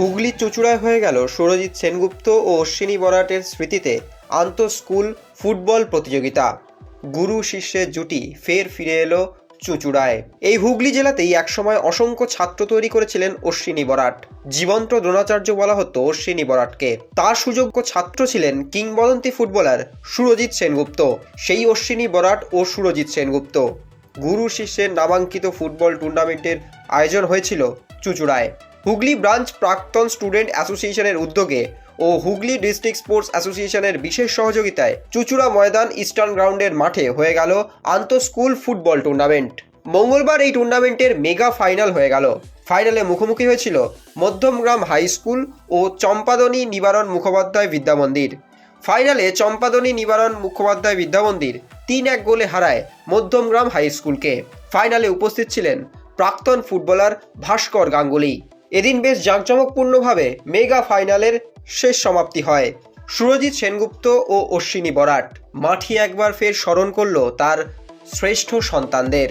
হুগলির চুচুড়ায় হয়ে গেল সুরজিৎ সেনগুপ্ত ও অশ্বিনী বরাটের স্মৃতিতে আন্তঃ স্কুল ফুটবল প্রতিযোগিতা। গুরু শিষ্যের জুটি ফের ফিরে এলো চুচুড়ায়। এই হুগলি জেলাতেই একসময় অসংখ্য ছাত্র তৈরি করেছিলেন অশ্বিনী বরাট। জীবন্ত দ্রোণাচার্য বলা হতো অশ্বিনী বরাটকে। তার সুযোগ্য ছাত্র ছিলেন কিংবদন্তি ফুটবলার সুরজিৎ সেনগুপ্ত। সেই অশ্বিনী বরাট ও সুরজিৎ সেনগুপ্ত। গুরু শিষ্যের নামাঙ্কিত ফুটবল টুর্নামেন্টের আয়োজন হয়েছিল চুচুড়ায়। হুগলি ব্রাঞ্চ প্রাক্তন স্টুডেন্ট অ্যাসোসিয়েশনের উদ্যোগে ও হুগলি ডিস্ট্রিক্ট স্পোর্টস অ্যাসোসিয়েশনের বিশেষ সহযোগিতায় চুচুড়া ময়দান ইস্টার্ন গ্রাউন্ডের মাঠে হয়ে গেল আন্তঃ স্কুল ফুটবল টুর্নামেন্ট। মঙ্গলবার এই টুর্নামেন্টের মেগা ফাইনাল হয়ে গেল। ফাইনালে মুখোমুখি হয়েছিল মধ্যমগ্রাম হাই স্কুল ও চম্পাদনী নিবারণ মুখোপাধ্যায় বিদ্যামন্দির ফাইনালে চম্পাদনী নিবারণ মুখোপাধ্যায় বিদ্যামন্দির তিন এক গোলে হারায় মধ্যমগ্রাম হাই স্কুলকে। ফাইনালে উপস্থিত ছিলেন প্রাক্তন ফুটবলার ভাস্কর গাঙ্গুলি। এদিন বেশ জাঁকজমকপূর্ণভাবে মেগা ফাইনালের শেষ সমাপ্তি হয়। সুরজিৎ সেনগুপ্ত ও অশ্বিনী বরাট মাঠি একবার ফের স্মরণ করল তার শ্রেষ্ঠ সন্তানদের।